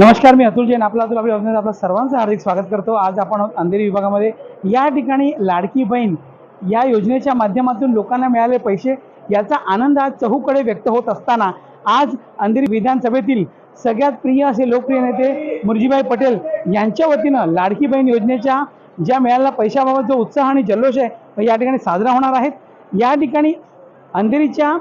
नमस्कार मी अतुल जैन आपला अतुल आपल्या योजनेत आपलं सर्वांचं हार्दिक स्वागत करतो. आज आपण अंधेरी विभागामध्ये या ठिकाणी लाडकी बहीण या योजनेच्या माध्यमातून लोकांना मिळाले पैसे याचा आनंद आज चहूकडे व्यक्त होत असताना आज अंधेरी विधानसभेतील सगळ्यात प्रिय असे लोकप्रिय नेते मुरजीभाई पटेल यांच्या वतीनं लाडकी बहीण योजनेच्या ज्या मिळालेल्या पैशाबाबत जो उत्साह आणि जल्लोष आहे या ठिकाणी साजरा होणार आहेत या ठिकाणी अंधेरीच्या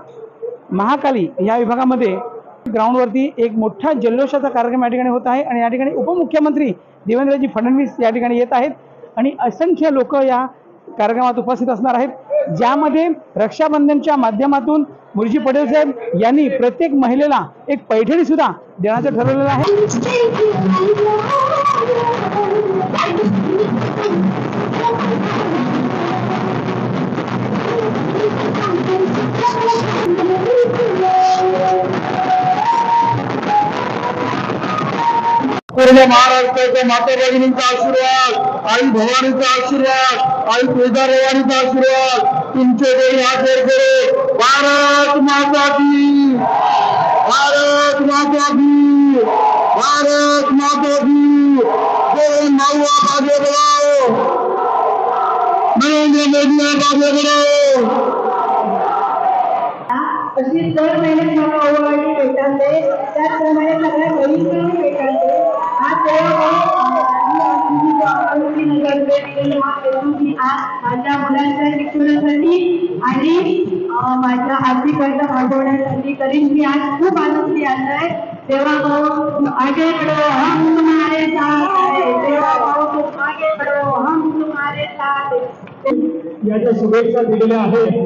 महाकाली या विभागामध्ये ग्राउंडवरती एक मोठा जल्लोषाचा कार्यक्रम या ठिकाणी होत आहे आणि या ठिकाणी उपमुख्यमंत्री देवेंद्रजी फडणवीस या ठिकाणी येत आहेत आणि असंख्य लोक या कार्यक्रमात उपस्थित असणार आहेत. ज्यामध्ये रक्षाबंधनच्या माध्यमातून मुरजी पटेल साहेब यांनी प्रत्येक महिलेला एक पैठणी सुद्धा देण्याचं ठरवलेलं आहे. सर्व महाराष्ट्राच्या माता भगिनींचा आशीर्वाद आई भवानीचा आशीर्वाद आई तुळजाभवानीचा आशीर्वाद तुमचे दोन हात वर करो भारत माता की भारत माता की भारत माता की दोन भाऊ आप आगे बढ़ाओ नरेंद्र मोदी आप आगे बढ़ाओ अशी दर महिन्यात मला ओवाळणी भेटते त्याचप्रमाणे सगळ्या बहिणींनाही भेटते हा आज माझ्या मुलांच्या शिक्षणासाठी आणि माझ्या आर्थिक कर्ज भागवण्यासाठी करीन मी आज खूप आनंदी आहे तेव्हा भाऊ आगे बढ़ो हम तुम्हारे साथ है तेव्हा भाऊ तुम आगे बढ़ो हम तुम्हारे साथ याच्या शुभेच्छा दिलेल्या आहेत.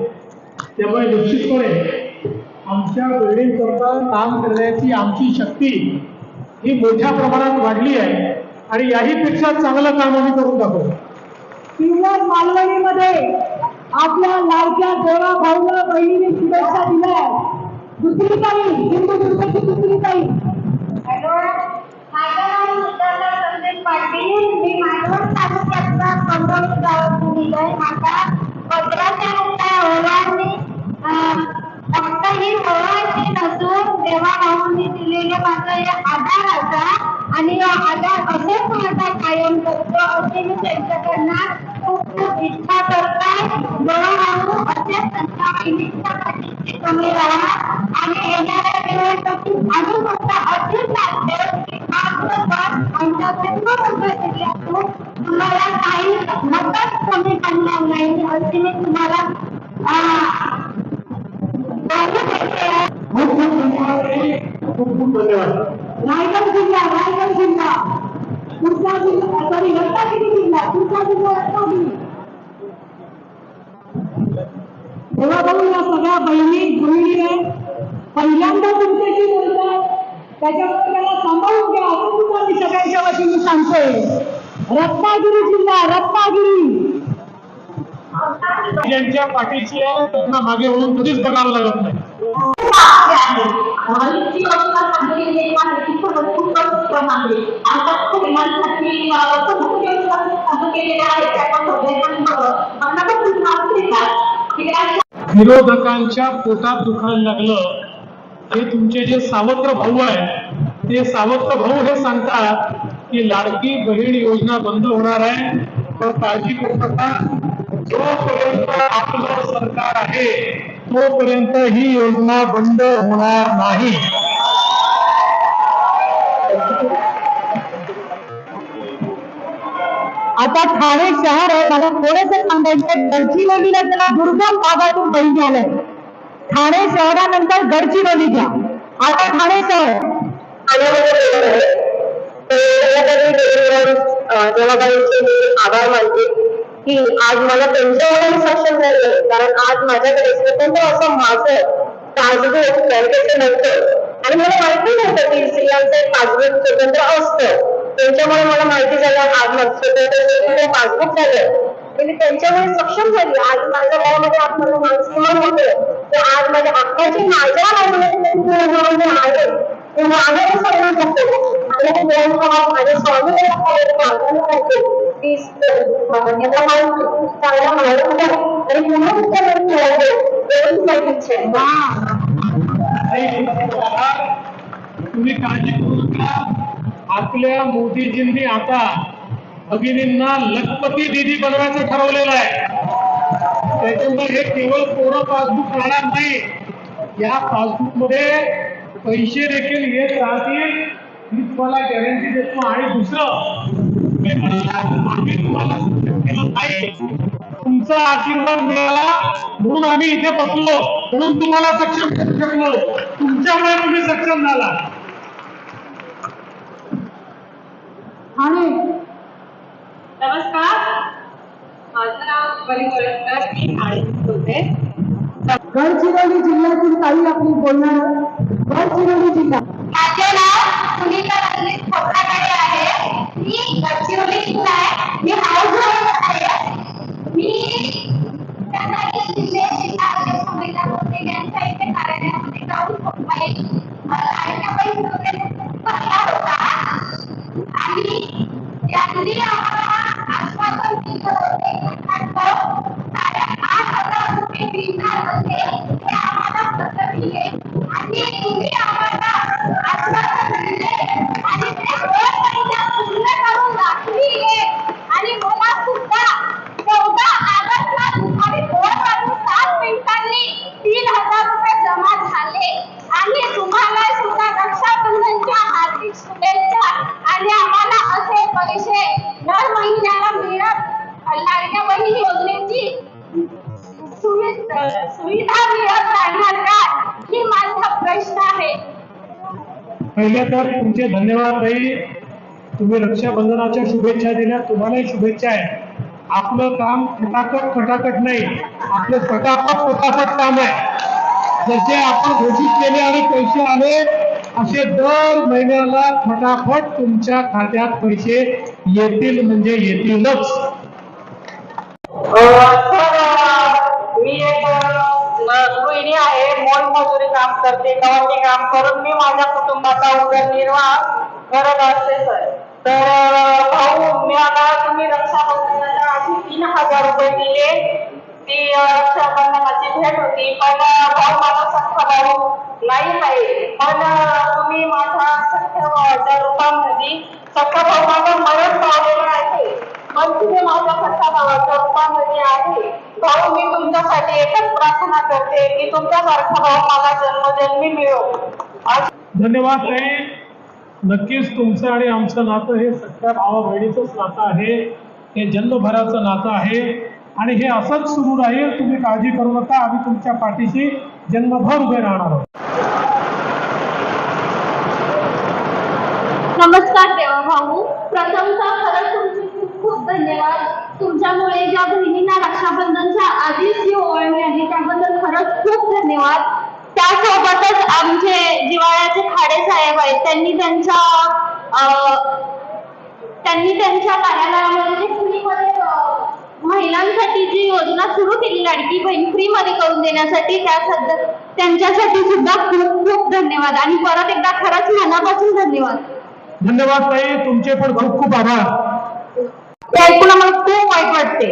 त्यामुळे निश्चितपणे आमच्या बिल्डिंगकरता काम करण्याची आमची शक्ती ही मोठ्या प्रमाणात वाढली आहे. आणि याहीपेक्षा चांगलं काम आम्ही करून दाखवू. किंवा मालवणीमध्ये आपल्या लाडक्या देवा भाऊला बहिणीने शुभेच्छा दिल्या दुसरी काही सिंधुदुर्गची दुसरी काही हॅलो माझं नाव सुजाता संदेश पाटील. मी मालवण तालुक्यातला कंबोली गावातून निघाय माझा पत्राच्या नुसता ओवाळणी फक्त ही ओवाळणी नसून देवा भाऊंनी दिलेले माझं हे आधार असा आणि आता असंच असेच माझा कायम करतो असे मी त्यांच्याकडनं खूप खूप इच्छा करताय देवा असेच त्यांच्या बहिणीच्या आणि येणाऱ्या दिवसासाठी अजून मोठा लागते तुम्हाला काही नकाच कमी पडणार नाही अशी मी तुम्हाला खूप खूप धन्यवाद. खूप खूप धन्यवाद. रायगड जिल्हा रायगड जिल्हा. पुढचा जिल्हा सॉरी रत्नागिरी जिल्हा पुढचा जिल्हा रत्नागिरी. तेव्हा भाऊ या सगळ्या बहिणी गृहिणी आहेत पहिल्यांदा तुमच्याशी बोलतात. त्याच्यामुळे त्याला सांभाळून घ्या. असं सुद्धा मी सगळ्यांच्या वतीने सांगतोय रत्नागिरी जिल्हा रत्नागिरी. ज्यांच्या पाठीशी आहे त्यांना मागे वळून कधीच बघावं लागत नाही. महायुती आहे. केलेल्या आहेत. त्याचा विरोधकांच्या पोटात दुखायला लागलं हे तुमचे जे सावत्र भाऊ आहे ते सावत्र भाऊ हे सांगतात की लाडकी बहीण योजना बंद होणार आहे पण काळजी करू नका जोपर्यंत आपलं सरकार आहे तोपर्यंत ही योजना बंद होणार नाही. आता ठाणे शहर आहे मला थोडंसं सांगायचं गडचिरोलीला त्याला दुर्गम भागातून बहीण आलंय ठाणे शहरानंतर गडचिरोली घ्या. आता ठाणे शहर आभार मानते की आज मला त्यांच्यामुळे सक्षम झाले कारण आज माझ्याकडे स्वतंत्र असं माझं पासबुक बँकेचं नव्हतं. आणि मला माहिती नव्हतं की स्त्रियांचं एक पासबुक स्वतंत्र असतं. त्यांच्यामुळे मला माहिती झालं आज माझं स्वतंत्र स्वतंत्र पासबुक झालं. म्हणजे त्यांच्यामुळे सक्षम झाली. आज माझ्या गावामध्ये आज माझं माणसं होतं. तर आज माझ्या हक्काची माझ्या गावामध्ये आहे म्हणजे ते म्हणजे माझ्या सगळं माझ्या स्वामीला मागवलं मान्यता माहिती चांगला माहिती आहे आणि पुन्हा तुमच्याकडे मिळाले एवढीच इच्छा आहे तुम्ही काळजी करू नका आपल्या मोदीजींनी आता भगिनींना लखपती दिदी बनवायचं ठरवलेलं आहे. त्याच्यामुळे हे केवळ कोरं पासबुक राहणार नाही. या पासबुकमध्ये पैसे देखील येत राहतील. मी तुम्हाला गॅरंटी देतो. आणि दुसरं तुमचा आशीर्वाद मिळाला म्हणून आम्ही इथे बसलो. म्हणून तुम्हाला सक्षम करू शकलो. तुमच्यामुळे तुम्ही सक्षम झाला. आणि? नमस्कार. माझं नाव बरी वळसकर मी बोलते. गडचिरोली जिल्ह्यातील काही आपली बोलणार गडचिरोली जिल्हा. त्यांनी पहिले तर तुमचे धन्यवाद ताई तुम्ही रक्षाबंधनाच्या शुभेच्छा दिल्या. तुम्हालाही शुभेच्छा आहे आपलं काम फटाकट फटाकट नाही. आपलं फटाफट फटाफट काम आहे. जसे आपण घोषित केले आणि पैसे आले असे दर महिन्याला फटाफट तुमच्या खात्यात पैसे येतील म्हणजे येतीलच. काम करते गव्हाचे काम करून मी माझ्या कुटुंबाचा उदरनिर्वाह करत असते सर. तर भाऊ मी आता तुम्ही रक्षाबंधनाला आधी तीन हजार रुपये दिले. ती रक्षाबंधनाची भेट होती. पण भाऊ माझा सख्खा भाऊ नाही आहे. पण तुम्ही माझ्या सख्ख्या रूपांमध्ये सख्खा भाऊ माझा मरण पावलेला आहे. पण तुम्ही माझ्या सख्खा आहे. भाऊ मी तुमच्यासाठी एकच प्रार्थना करते की तुमच्यासारखा भाऊ मला जन्मजन्मी मिळो. आज धन्यवाद ताई. नक्कीच तुमचं आणि आमचं नातं हे सख्या भावा बहिणीचंच नातं आहे. हे जन्मभराचं नातं आहे. आणि हे असंच सुरू राहील तुम्ही काळजी करू नका. आम्ही तुमच्या पाठीशी जन्मभर उभे राहणार आहोत. नमस्कार देवा भाऊ. प्रथमतः खरंच धन्यवाद. तुमच्यामुळे ज्या बहिणींना रक्षाबंधनच्या आधीच ही ओवाळणी आहे त्याबद्दल खरंच खूप धन्यवाद. त्यासोबतच आमचे जिवाळ्याचे खाडे साहेब आहेत त्यांनी त्यांच्या त्यांनी त्यांच्या कार्यालयामध्ये फ्रीमध्ये महिलांसाठी जी योजना सुरू केली लाडकी बहीण फ्रीमध्ये करून देण्यासाठी त्या सध्या त्यांच्यासाठी सुद्धा खूप खूप धन्यवाद. आणि परत एकदा खरंच मनापासून धन्यवाद. धन्यवाद ताई तुमचे पण खूप खूप आभार. ते ऐकून आम्हाला खूप वाईट वाटते.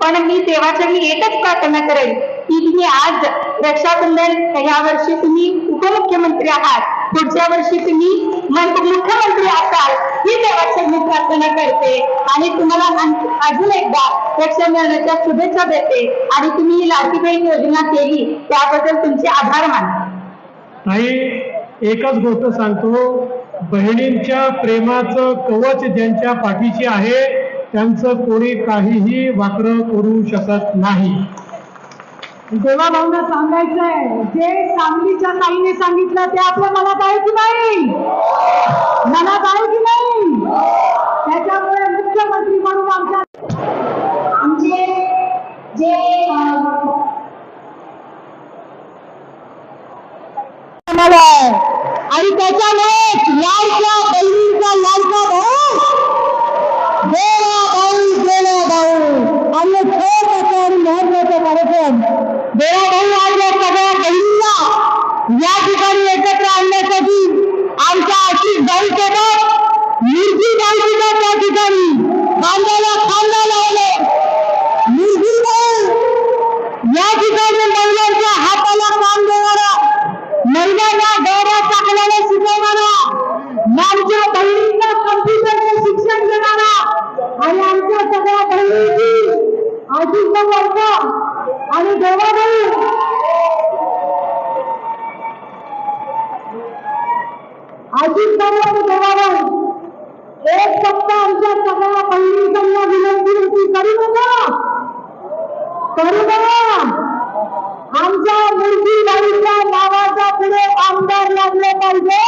पण मी देवाच्या मी एकच प्रार्थना करेन की तुम्ही आज रक्षाबंधन या वर्षी तुम्ही उपमुख्यमंत्री आहात. पुढच्या वर्षी तुम्ही मुख्यमंत्री असाल ही देवाची मी प्रार्थना करते. आणि तुम्हाला अजून एकदा रक्षाबंधनाच्या शुभेच्छा देते. आणि तुम्ही ही लाडकी बहीण योजना केली त्याबद्दल तुमचे आभार मानते. एकच गोष्ट सांगतो. बहिणींच्या प्रेमाचं कवच ज्यांच्या पाठीशी आहे त्यांचं कोणी काहीही वाक्र करू शकत नाही. देवा भाऊना सांगायचंय जे सांगलीच्या ताईने सांगितलं ते आपल्या मनात आहे की नाही? मनात आहे की नाही? त्याच्यामुळे मुख्यमंत्री म्हणून आमच्या आमचे जे आणि त्याच्यामुळे यायच्या आजीचा वारसा आणि आणि एक फक्त आमच्या सगळ्या बहिणींना विनंती होती करू नका. करू नका. आमच्या मुलगी बाईच्या नावाचा पुढे आमदार लागले पाहिजे.